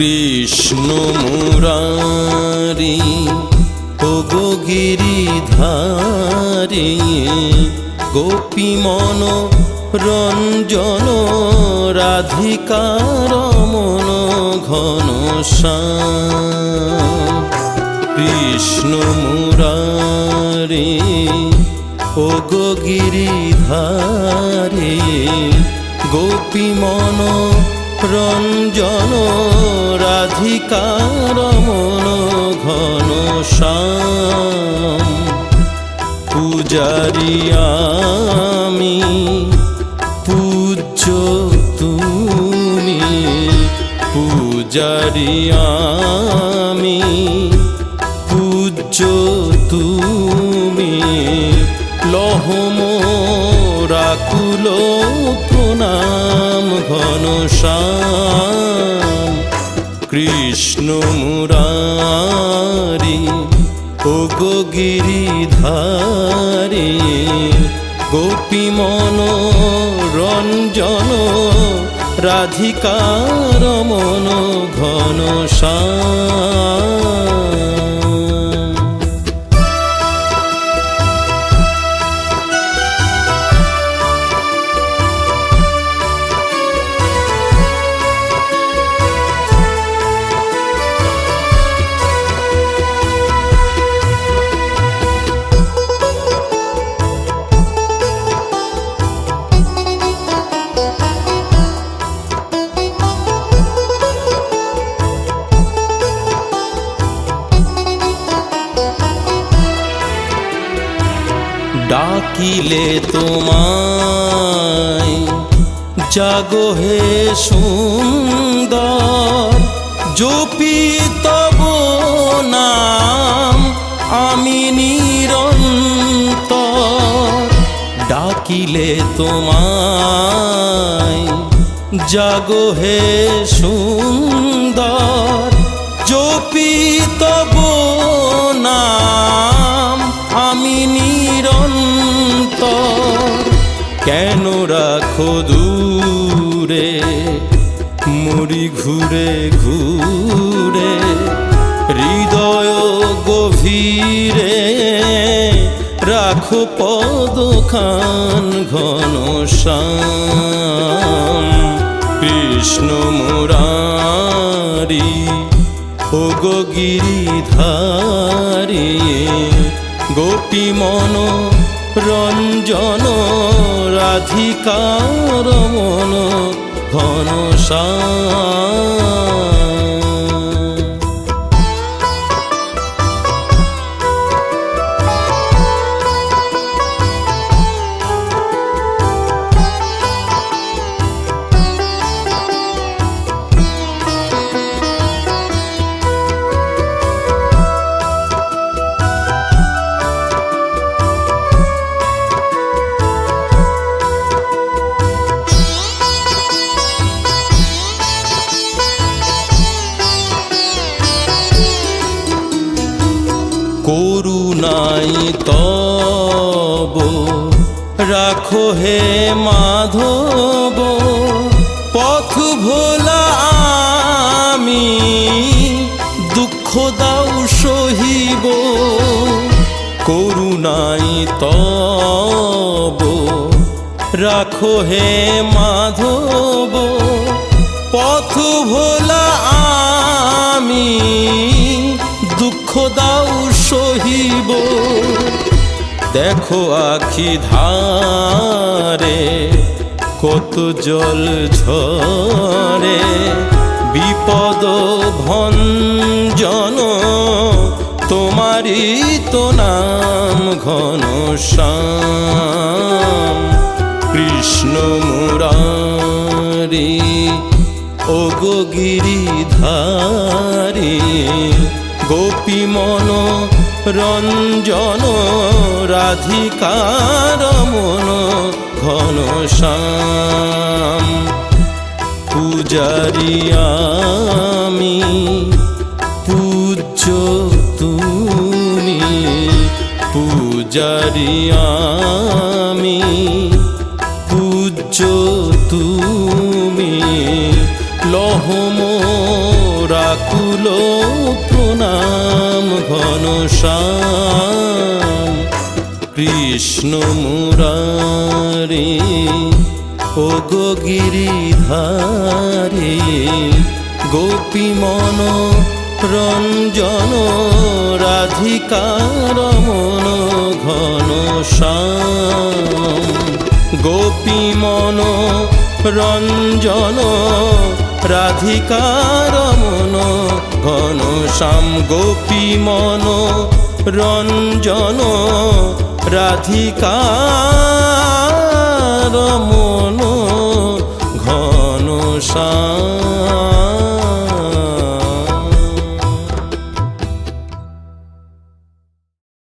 কৃষ্ণ মুরারি ওগো গিরিধারি, গোপী মন রঞ্জন রাধিকার মন ঘন কৃষ্ণ মুরারি ওগো গিরিধারি, গোপী মন রঞ্জন, রাধিকার, মন ঘন শ্যাম পূজারি আমি, পূজ্য তুমি। পূজারি আমি, পূজ্য তুমি। লহম রাকুল প্রণাম। ঘন কৃষ্ণ মুরারি ও গো গিরিধারি গোপী মন রঞ্জন রাধিকার মন ঘন শ্যাম ডাকিলে তোমায়। জাগো হে সুন্দর, জপি তব নাম, আমি নিরন্তর। ডাকিলে তোমায়। জাগো হে সুন্দর, জপি রাখো দূরে মরি ঘুরে ঘুরে, হৃদয় গভীরে রাখো পদখান ঘন কৃষ্ণ মুরারি ও গিরিধারি, গোপী মন রঞ্জন রাধিকার মন ঘন তব রাখো হে মাধব, পথ ভোলা আমি, দুঃখ দাও সহিব, করুণাই তব রাখো হে মাধব, পথ ভোলা আমি, দুঃখ দাও সহিব। দেখো আখি ধারে, কত জল ঝরে, বিপদ ভঞ্জন, তোমারই তো নাম ঘন শ্যাম। কৃষ্ণ মুরারি ও গো গিরিধারি, গোপী মন রঞ্জন, রাধিকার, মন ঘন শ্যাম। পূজারি আমি, পূজ্য তুমি। পূজারি আমি, পূজ্য তুমি। লহম শ্যাম ঘন শ্যাম, কৃষ্ণ মুরারি ও গো গিরিধারী, গোপী মন রঞ্জন রাধিকার মন ঘন শ্যাম, গোপী মন রঞ্জন রাধিকার মন ঘন শ্যাম গোপী মন রঞ্জন রাধিকা মন